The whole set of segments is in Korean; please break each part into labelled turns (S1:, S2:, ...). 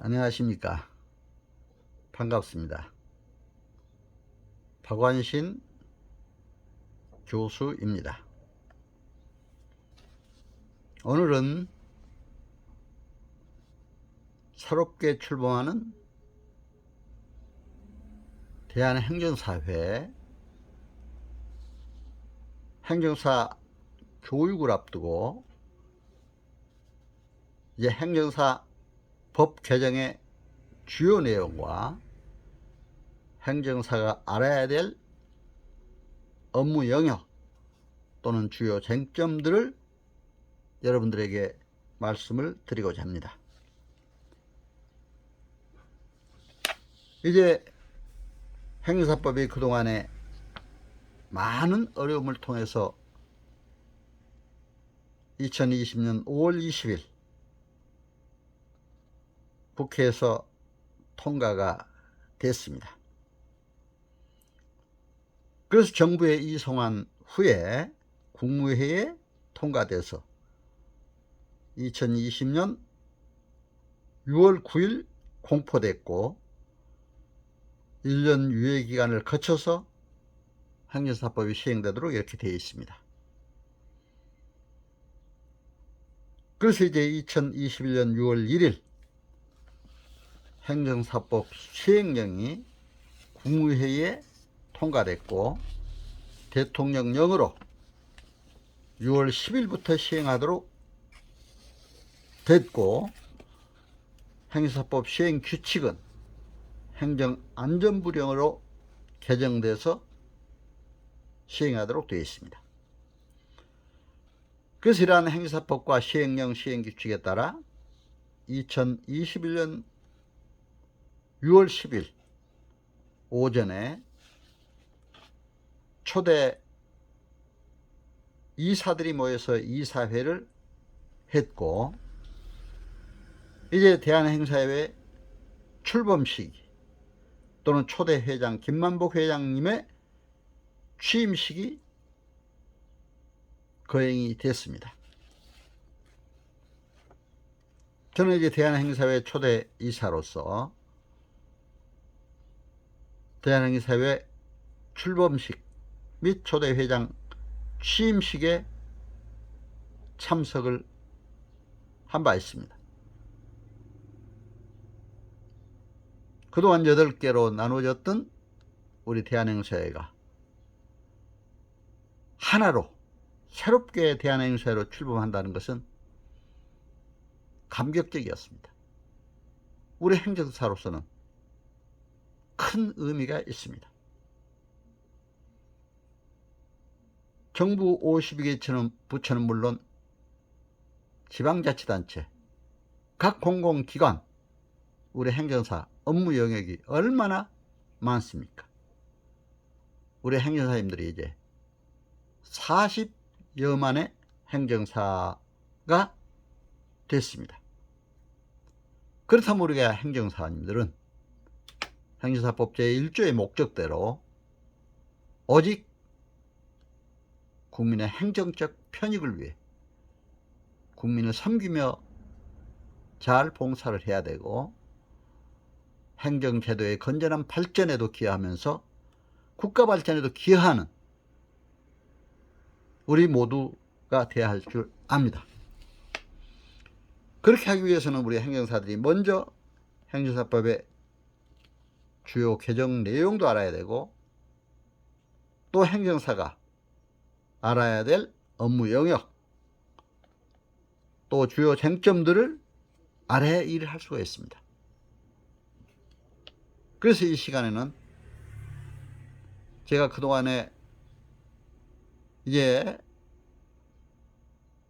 S1: 안녕하십니까. 반갑습니다. 박완신 교수입니다. 오늘은 새롭게 출범하는 대한행정사회 행정사 교육을 앞두고 이제 행정사 법 개정의 주요 내용과 행정사가 알아야 될 업무 영역 또는 주요 쟁점들을 여러분들에게 말씀을 드리고자 합니다. 이제 행사법이 그동안에 많은 어려움을 통해서 2020년 5월 20일 국회에서 통과가 됐습니다. 그래서 정부에 이송한 후에 국무회의에 통과돼서 2020년 6월 9일 공포됐고 1년 유예 기간을 거쳐서 행정사법이 시행되도록 이렇게 되어 있습니다. 그래서 이제 2021년 6월 1일 행정사법 시행령이 국무회의에 통과됐고 대통령령으로 6월 10일부터 시행하도록 됐고 행사법 시행 규칙은 행정안전부령으로 개정돼서 시행하도록 되어 있습니다. 그래서 이러한 행사법과 시행령 시행규칙에 따라 2021년 6월 10일 오전에 초대 이사들이 모여서 이사회를 했고 이제 대한행사회 출범식 또는 초대 회장 김만복 회장님의 취임식이 거행이 됐습니다. 저는 이제 대한행사회 초대 이사로서 대한행사회 출범식 및 초대 회장 취임식에 참석을 한 바 있습니다. 그동안 8개로 나누어졌던 우리 대한행사회가 하나로 새롭게 대한행사회로 출범한다는 것은 감격적이었습니다. 우리 행정사로서는 큰 의미가 있습니다. 정부 52개 부처는 물론 지방자치단체, 각 공공기관, 우리 행정사 업무 영역이 얼마나 많습니까? 우리 행정사님들이 이제 40여만의 행정사가 됐습니다. 그렇다면 우리가 행정사님들은 행정사법 제1조의 목적대로 오직 국민의 행정적 편익을 위해 국민을 섬기며 잘 봉사를 해야 되고 행정제도의 건전한 발전에도 기여하면서 국가 발전에도 기여하는 우리 모두가 돼야 할 줄 압니다. 그렇게 하기 위해서는 우리 행정사들이 먼저 행정사법의 주요 개정 내용도 알아야 되고 또 행정사가 알아야 될 업무 영역 또 주요 쟁점들을 알아야 일을 할 수가 있습니다. 그래서 이 시간에는 제가 그동안에 이제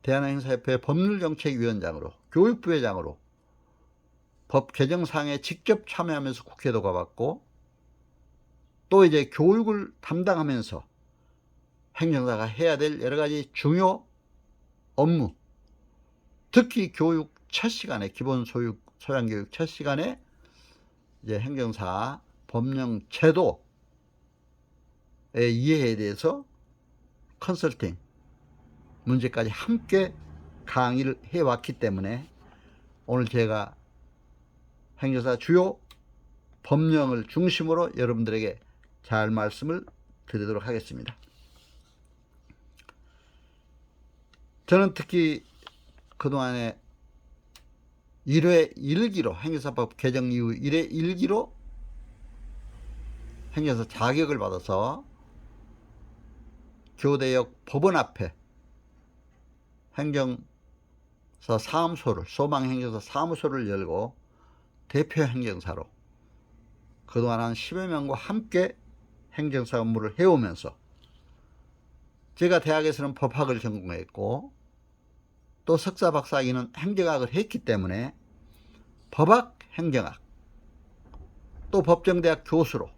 S1: 대한행사협회 법률정책위원장으로 교육부회장으로 법 개정상에 직접 참여하면서 국회도 가봤고 또 이제 교육을 담당하면서 행정사가 해야 될 여러 가지 중요 업무 특히 교육 첫 시간에 기본 소육 소양 교육 첫 시간에 이제 행정사 법령 제도의 이해에 대해서 컨설팅 문제까지 함께 강의를 해왔기 때문에 오늘 제가 행정사 주요 법령을 중심으로 여러분들에게 잘 말씀을 드리도록 하겠습니다. 저는 특히 그동안에 1회 1기로 행정사법 개정 이후 1회 1기로 행정사 자격을 받아서 교대역 법원 앞에 행정사 사무소를 소망행정사 사무소를 열고 대표 행정사로 그동안 한 10여 명과 함께 행정사 업무를 해오면서 제가 대학에서는 법학을 전공했고 또 석사 박사학위는 행정학을 했기 때문에 법학 행정학 또 법정대학 교수로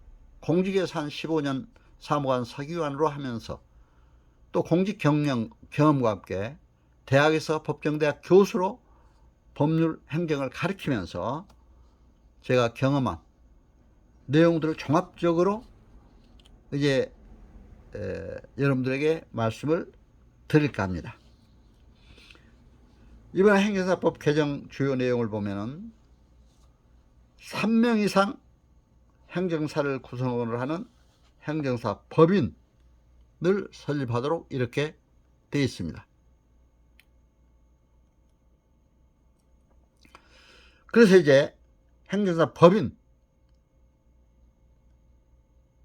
S1: 공직에서 한 15년 사무관 서기관으로 하면서 또 공직 경영 경험과 함께 대학에서 법정대학 교수로 법률 행정을 가르치면서 제가 경험한 내용들을 종합적으로 이제 에, 여러분들에게 말씀을 드릴까 합니다. 이번 행정사법 개정 주요 내용을 보면은 3명 이상 행정사를 구성을 하는 행정사 법인을 설립하도록 이렇게 되어 있습니다. 그래서 이제 행정사 법인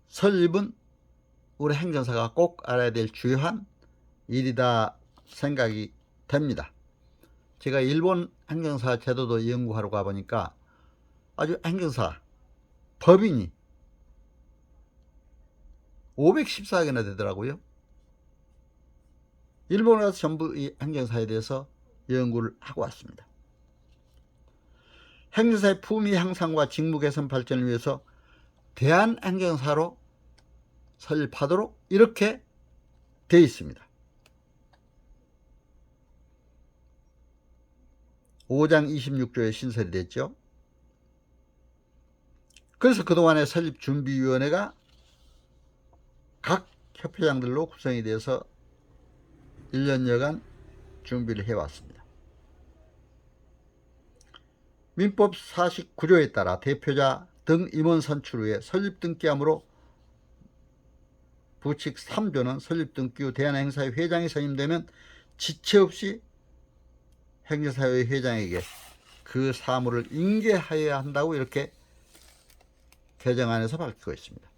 S1: 설립은 우리 행정사가 꼭 알아야 될 주요한 일이다 생각이 됩니다. 제가 일본 행정사 제도도 연구하러 가보니까 아주 행정사 법인이 514개나 되더라고요. 일본에 가서 전부 이 행정사에 대해서 연구를 하고 왔습니다. 행정사의 품위 향상과 직무 개선 발전을 위해서 대한 행정사로 설립하도록 이렇게 되어 있습니다. 5장 26조에 신설이 됐죠. 그래서 그동안의 설립준비위원회가 각 협회장들로 구성이 돼서 1년여간 준비를 해왔습니다. 민법 49조에 따라 대표자 등 임원 선출 후에 설립 등기함으로 부칙 3조는 설립 등기 후 대한행사의 회장이 선임되면 지체 없이 행정사회 회장에게 그 사무를 인계하여야 한다고 이렇게 개정안에서 밝히고 있습니다.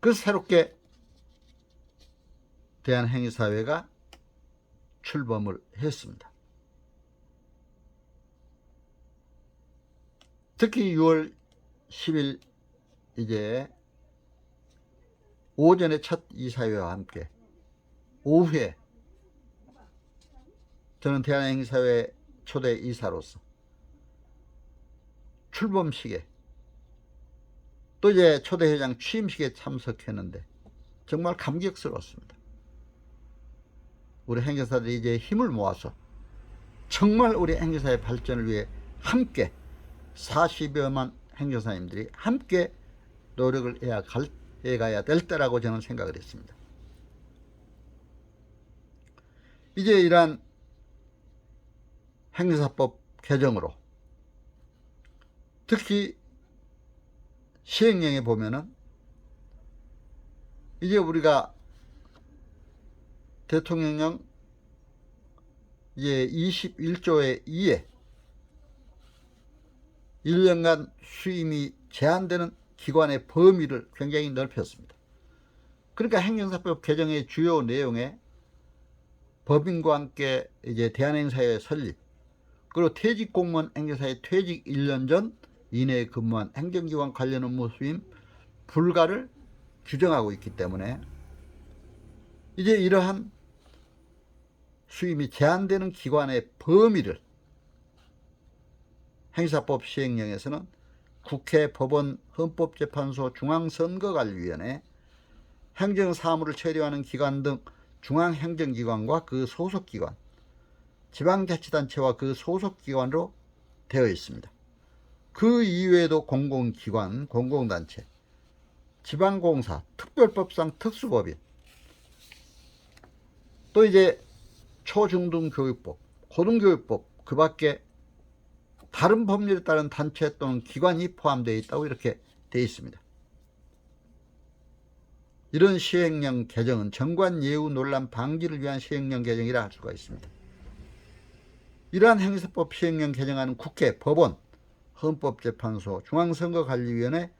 S1: 그래서 새롭게 대한행위사회가 출범을 했습니다. 특히 6월 10일 이제 오전에 첫 이사회와 함께 오후에 저는 대한행사회 초대 이사로서 출범식에 또 이제 초대회장 취임식에 참석했는데 정말 감격스러웠습니다. 우리 행정사들이 이제 힘을 모아서 정말 우리 행정사의 발전을 위해 함께 40여만 행정사님들이 함께 노력을 해야, 갈, 해가야 될 때라고 저는 생각을 했습니다. 이제 이러한 행정사법 개정으로 특히 시행령에 보면은 이제 우리가 대통령령 이제 21조의 2에 1년간 수임이 제한되는 기관의 범위를 굉장히 넓혔습니다. 그러니까 행정사법 개정의 주요 내용에 법인과 함께 이제 대한행사회 설립, 그리고 퇴직 공무원 행정사의 퇴직 1년 전 이내에 근무한 행정기관 관련 업무 수임 불가를 규정하고 있기 때문에 이제 이러한 수임이 제한되는 기관의 범위를 행사법 시행령에서는 국회, 법원, 헌법재판소, 중앙선거관리위원회, 행정사무를 처리하는 기관 등 중앙행정기관과 그 소속기관, 지방자치단체와 그 소속기관으로 되어 있습니다. 그 이외에도 공공기관, 공공단체, 지방공사, 특별법상 특수법인, 또 이제 초중등교육법, 고등교육법, 그 밖에 다른 법률에 따른 단체 또는 기관이 포함되어 있다고 이렇게 되어 있습니다. 이런 시행령 개정은 정관 예우 논란 방지를 위한 시행령 개정이라 할 수가 있습니다. 이러한 행사법 시행령 개정안은 국회, 법원, 헌법재판소, 중앙선거관리위원회,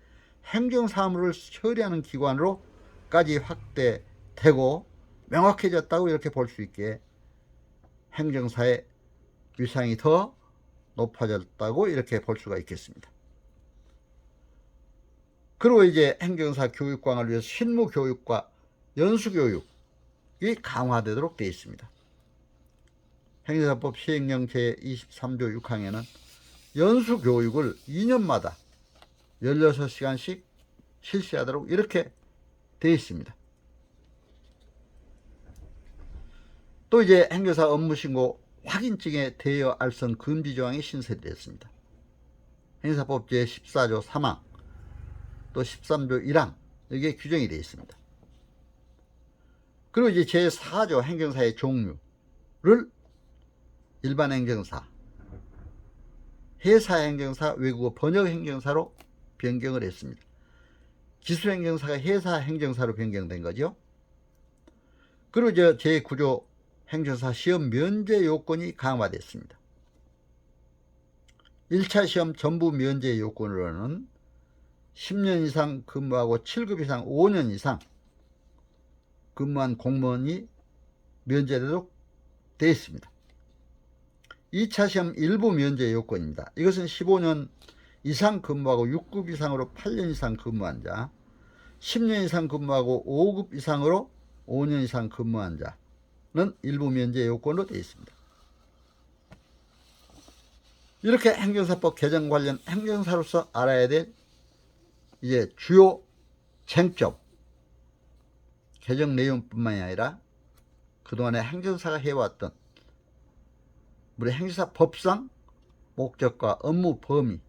S1: 행정사무를 처리하는 기관으로까지 확대되고 명확해졌다고 이렇게 볼 수 있게 행정사의 위상이 더 높아졌다고 이렇게 볼 수가 있겠습니다. 그리고 이제 행정사 교육광을 위해서 실무 교육과 연수 교육이 강화되도록 되어 있습니다. 행정사법 시행령 제23조 6항에는 연수 교육을 2년마다 16시간씩 실시하도록 이렇게 되어 있습니다. 또 이제 행정사 업무 신고 확인증에 대여 알선 금지 조항이 신설됐습니다. 행사법 제14조 3항 또 13조 1항 이게 규정이 되어 있습니다. 그리고 이제 제4조 행정사의 종류를 일반 행정사, 회사 행정사, 외국어 번역 행정사로 변경을 했습니다. 기술 행정사가 회사 행정사로 변경된 거죠. 그리고 저 제9조 행정사 시험 면제 요건이 강화됐습니다. 1차 시험 전부 면제 요건으로는 10년 이상 근무하고 7급 이상 5년 이상 근무한 공무원이 면제되도록 되어 있습니다. 2차 시험 일부 면제 요건입니다. 이것은 15년 이상 근무하고 6급 이상으로 8년 이상 근무한 자, 10년 이상 근무하고 5급 이상으로 5년 이상 근무한 자는 일부 면제 요건으로 되어 있습니다. 이렇게 행정사법 개정 관련 행정사로서 알아야 될 이제 주요 쟁점 개정 내용뿐만이 아니라 그동안에 행정사가 해왔던 우리 행사 법상 목적과 업무 범위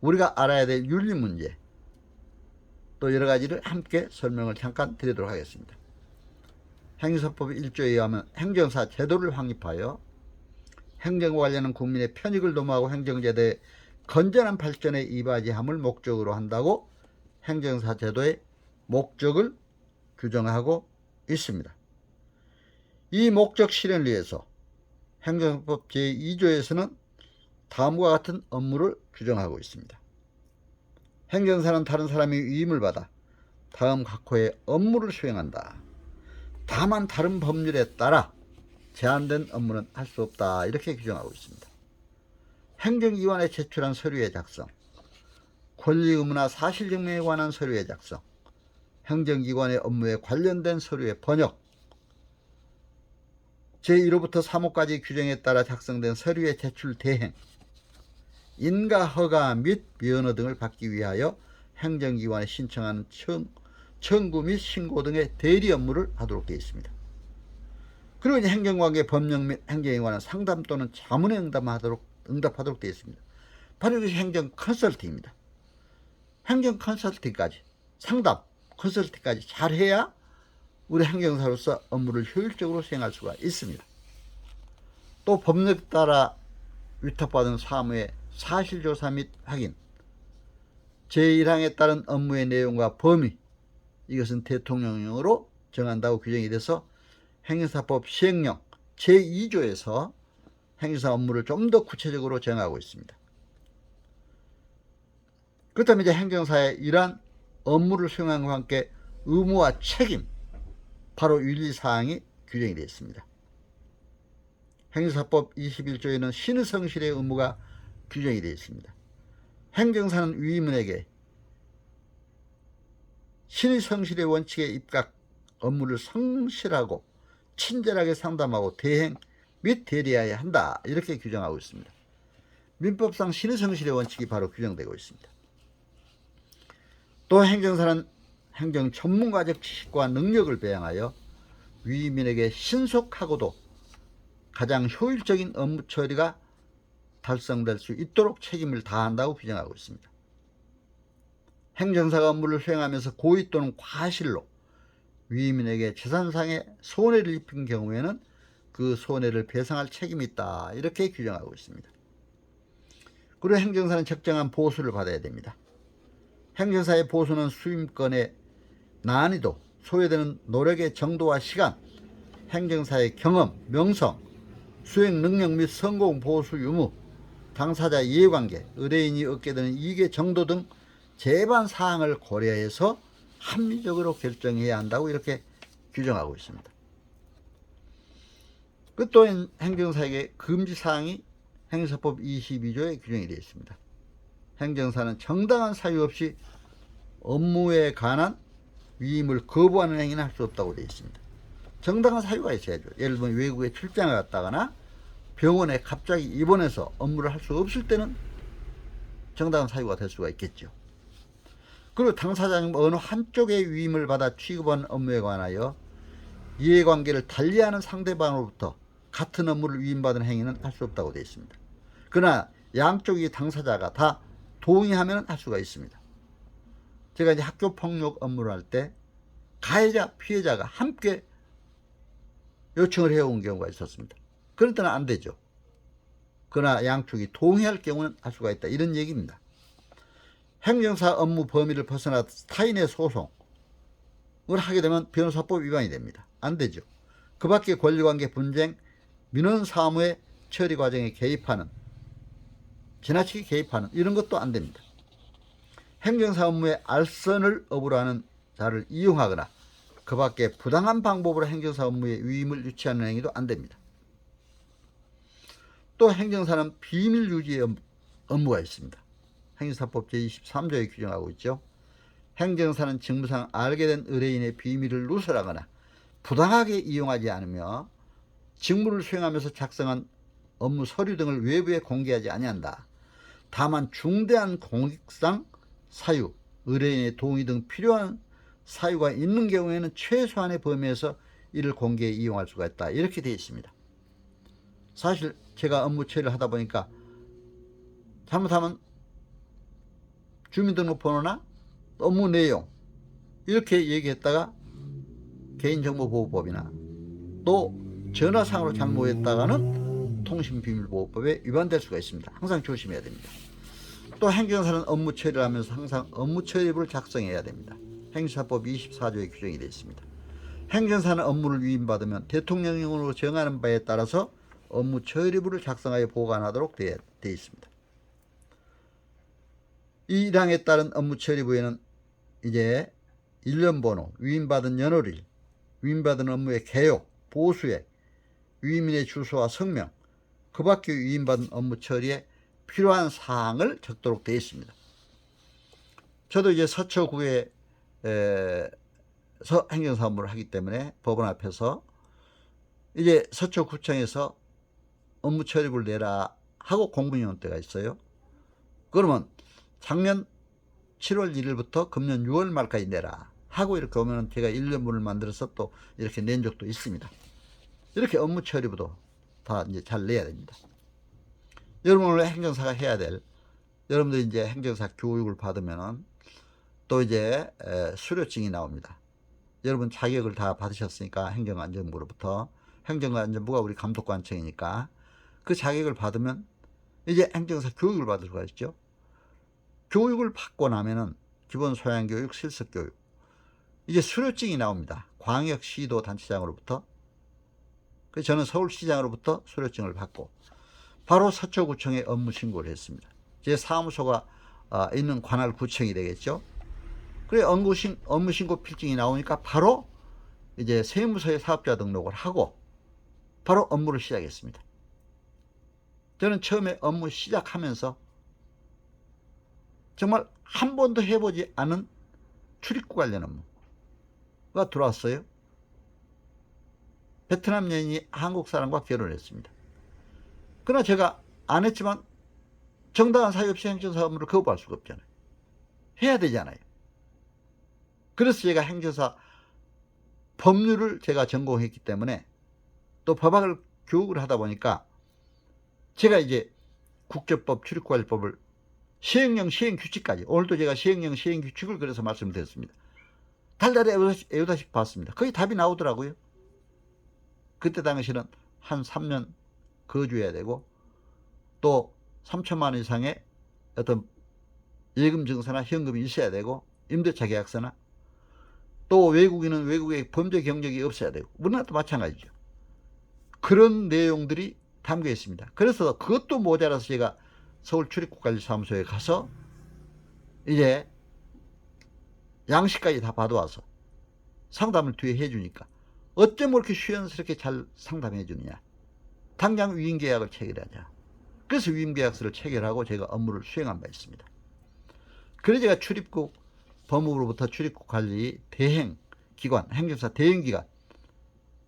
S1: 우리가 알아야 될 윤리 문제 또 여러 가지를 함께 설명을 잠깐 드리도록 하겠습니다. 행정사법 1조에 의하면 행정사 제도를 확립하여 행정과 관련한 국민의 편익을 도모하고 행정제도의 건전한 발전에 이바지함을 목적으로 한다고 행정사 제도의 목적을 규정하고 있습니다. 이 목적 실현을 위해서 행정법 제2조에서는 다음과 같은 업무를 규정하고 있습니다. 행정사는 다른 사람의 위임을 받아 다음 각호의 업무를 수행한다. 다만 다른 법률에 따라 제한된 업무는 할 수 없다. 이렇게 규정하고 있습니다. 행정기관에 제출한 서류의 작성, 권리 의무나 사실 증명에 관한 서류의 작성, 행정기관의 업무에 관련된 서류의 번역, 제1호부터 3호까지 규정에 따라 작성된 서류의 제출 대행, 인가 허가 및 면허 등을 받기 위하여 행정기관에 신청하는 청, 청구 및 신고 등의 대리 업무를 하도록 되어 있습니다. 그리고 이제 행정관계 법령 및 행정에 관한 상담 또는 자문에 응답하도록, 응답하도록 되어 있습니다. 바로 이것이 행정 컨설팅입니다. 행정 컨설팅까지, 상담, 컨설팅까지 잘해야 우리 행정사로서 업무를 효율적으로 수행할 수가 있습니다. 또 법령에 따라 위탁받은 사무의 사실조사 및 확인, 제1항에 따른 업무의 내용과 범위, 이것은 대통령령으로 정한다고 규정이 돼서 행정사법 시행령 제2조에서 행정사 업무를 좀 더 구체적으로 정하고 있습니다. 그렇다면 이제 행정사의 이러한 업무를 수행함과 함께 의무와 책임, 바로 윤리사항이 규정이 되어 있습니다. 행정사법 21조에는 신의 성실의 의무가 규정이 되어 있습니다. 행정사는 위임원에게 신의 성실의 원칙에 입각 업무를 성실하고 친절하게 상담하고 대행 및 대리해야 한다. 이렇게 규정하고 있습니다. 민법상 신의 성실의 원칙이 바로 규정되고 있습니다. 또 행정사는 행정 전문가적 지식과 능력을 배양하여 위민에게 신속하고도 가장 효율적인 업무 처리가 달성될 수 있도록 책임을 다한다고 규정하고 있습니다. 행정사가 업무를 수행하면서 고의 또는 과실로 위민에게 재산상의 손해를 입힌 경우에는 그 손해를 배상할 책임이 있다. 이렇게 규정하고 있습니다. 그리고 행정사는 적정한 보수를 받아야 됩니다. 행정사의 보수는 수임권의 난이도, 소요되는 노력의 정도와 시간, 행정사의 경험, 명성, 수행 능력 및 성공 보수 유무, 당사자 이해관계, 의뢰인이 얻게 되는 이익의 정도 등 제반 사항을 고려해서 합리적으로 결정해야 한다고 이렇게 규정하고 있습니다. 그 또한 행정사에게 금지 사항이 행사법 22조에 규정이 되어 있습니다. 행정사는 정당한 사유 없이 업무에 관한 위임을 거부하는 행위는 할 수 없다고 되어 있습니다. 정당한 사유가 있어야죠. 예를 들면 외국에 출장을 갔다거나 병원에 갑자기 입원해서 업무를 할 수 없을 때는 정당한 사유가 될 수가 있겠죠. 그리고 당사자는 어느 한쪽의 위임을 받아 취급한 업무에 관하여 이해관계를 달리하는 상대방으로부터 같은 업무를 위임받은 행위는 할 수 없다고 되어 있습니다. 그러나 양쪽이 당사자가 다 동의하면 할 수가 있습니다. 제가 이제 학교 폭력 업무를 할 때 가해자, 피해자가 함께 요청을 해온 경우가 있었습니다. 그럴 때는 안 되죠. 그러나 양쪽이 동의할 경우는 할 수가 있다. 이런 얘기입니다. 행정사 업무 범위를 벗어나 타인의 소송을 하게 되면 변호사법 위반이 됩니다. 안 되죠. 그 밖에 권리관계 분쟁, 민원 사무의 처리 과정에 개입하는, 지나치게 개입하는 이런 것도 안 됩니다. 행정사 업무에 알선을 업으로 하는 자를 이용하거나 그 밖에 부당한 방법으로 행정사 업무에 위임을 유치하는 행위도 안 됩니다. 또 행정사는 비밀 유지의 업- 업무가 있습니다. 행정사법 제23조에 규정하고 있죠. 행정사는 직무상 알게 된 의뢰인의 비밀을 누설하거나 부당하게 이용하지 않으며 직무를 수행하면서 작성한 업무 서류 등을 외부에 공개하지 아니한다. 다만 중대한 공익상 사유, 의뢰인의 동의 등 필요한 사유가 있는 경우에는 최소한의 범위에서 이를 공개에 이용할 수가 있다. 이렇게 되어 있습니다. 사실 제가 업무 처리를 하다 보니까 잘못하면 주민등록번호나 업무 내용 이렇게 얘기했다가 개인정보보호법이나 또 전화상으로 잘못했다가는 통신비밀보호법에 위반될 수가 있습니다. 항상 조심해야 됩니다. 또 행정사는 업무 처리를 하면서 항상 업무 처리부를 작성해야 됩니다. 행사법 24조에 규정이 되어 있습니다. 행정사는 업무를 위임받으면 대통령령으로 정하는 바에 따라서 업무 처리부를 작성하여 보관하도록 되어 되어 있습니다. 이 1항에 따른 업무 처리 부에는 이제 일련 번호, 위임받은 연월일, 위임받은 업무의 개요, 보수액, 위임인의 주소와 성명, 그 밖에 위임받은 업무 처리에 필요한 사항을 적도록 되어 있습니다. 저도 이제 서초구에 에, 서 행정사 업무를 하기 때문에 법원 앞에서 이제 서초구청에서 업무 처리부를 내라 하고 온 때가 있어요. 그러면 작년 7월 1일부터 금년 6월 말까지 내라 하고 이렇게 오면 제가 1년분을 만들어서 또 이렇게 낸 적도 있습니다. 이렇게 업무 처리부도 다 이제 잘 내야 됩니다. 여러분 오늘 행정사가 해야 될 여러분들 이제 행정사 교육을 받으면은 또 이제 에, 수료증이 나옵니다. 여러분 자격을 다 받으셨으니까 행정안전부로부터 행정안전부가 우리 감독관청이니까 그 자격을 받으면 이제 행정사 교육을 받을 수가 있죠. 교육을 받고 나면은 기본 소양 교육, 실습 교육 이제 수료증이 나옵니다. 광역시도 단체장으로부터 그래서 저는 서울시장으로부터 수료증을 받고 바로 서초구청에 업무 신고를 했습니다. 제 사무소가 아, 있는 관할 구청이 되겠죠. 그래 업무 신 업무 신고 필증이 나오니까 바로 이제 세무서에 사업자 등록을 하고 바로 업무를 시작했습니다. 저는 처음에 업무 시작하면서 정말 한 번도 해보지 않은 출입구 관련 업무가 들어왔어요. 베트남 여인이 한국 사람과 결혼했습니다. 그러나 제가 안 했지만 정당한 사유 없이 행정사 업무를 거부할 수가 없잖아요. 해야 되잖아요. 그래서 제가 행정사 법률을 제가 전공했기 때문에 또 법학을 교육을 하다 보니까 제가 이제 국제법 출입관리법을 시행령 시행 규칙까지 오늘도 제가 시행령 시행 규칙을 그래서 말씀드렸습니다. 달달이 애우다시, 애우다시피 봤습니다. 거의 답이 나오더라고요. 그때 당시는 한 3년 거주해야 되고 또 3천만 원 이상의 어떤 예금 증서나 현금이 있어야 되고 임대차 계약서나 또 외국인은 외국의 범죄 경력이 없어야 되고 우리나라도 마찬가지죠. 그런 내용들이 담겨 있습니다. 그래서 그것도 모자라서 제가 서울 출입국관리사무소에 가서 이제 양식까지 다 받아와서 상담을 뒤에 해주니까 어쩜 그렇게 쉬연스럽게 잘 상담해 주느냐. 당장 위임계약을 체결하자. 그래서 위임계약서를 체결하고 제가 업무를 수행한 바 있습니다. 그래서 제가 출입국 법무부로부터 출입국 관리 대행 기관, 행정사 대행 기관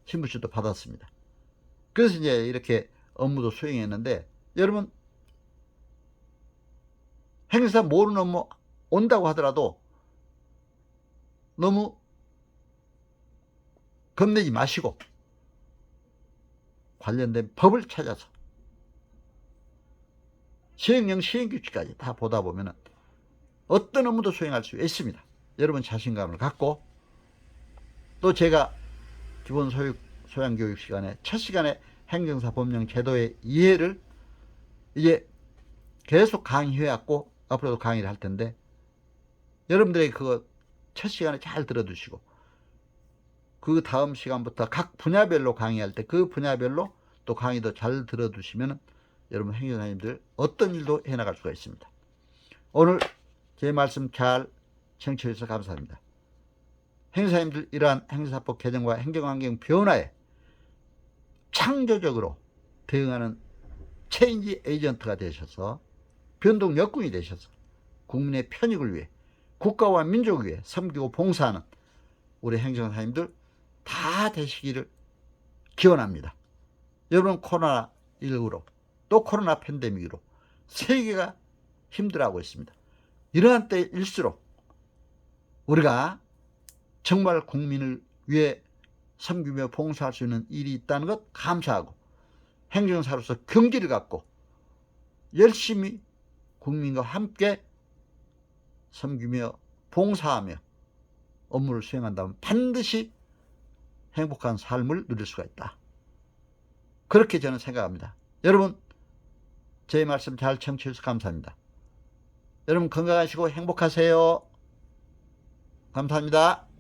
S1: 신분증도 받았습니다. 그래서 이제 이렇게 업무도 수행했는데 여러분 행사 모르는 업무 온다고 하더라도 너무 겁내지 마시고 관련된 법을 찾아서 시행령 시행규칙까지 다 보다 보면은 어떤 업무도 수행할 수 있습니다. 여러분 자신감을 갖고 또 제가 기본 소육, 소양교육 시간에 첫 시간에 행정사 법령 제도의 이해를 이제 계속 강의해왔고 앞으로도 강의를 할 텐데 여러분들의 그거 첫 시간에 잘 들어두시고 그 다음 시간부터 각 분야별로 강의할 때 그 분야별로 또 강의도 잘 들어두시면 여러분 행정사님들 어떤 일도 해나갈 수가 있습니다. 오늘 제 말씀 잘 청취해 주셔서 감사합니다. 행사님들 이러한 행사법 개정과 행정환경 변화에 창조적으로 대응하는 체인지 에이전트가 되셔서 변동 역군이 되셔서 국민의 편익을 위해 국가와 민족을 위해 섬기고 봉사하는 우리 행정사님들 다 되시기를 기원합니다. 여러분 코로나19로 또 코로나 팬데믹으로 세계가 힘들어하고 있습니다. 이러한 때일수록 우리가 정말 국민을 위해 섬기며 봉사할 수 있는 일이 있다는 것 감사하고 행정사로서 경기를 갖고 열심히 국민과 함께 섬기며 봉사하며 업무를 수행한다면 반드시 행복한 삶을 누릴 수가 있다. 그렇게 저는 생각합니다. 여러분, 제 말씀 잘 청취해 주셔서 감사합니다. 여러분 건강하시고 행복하세요. 감사합니다.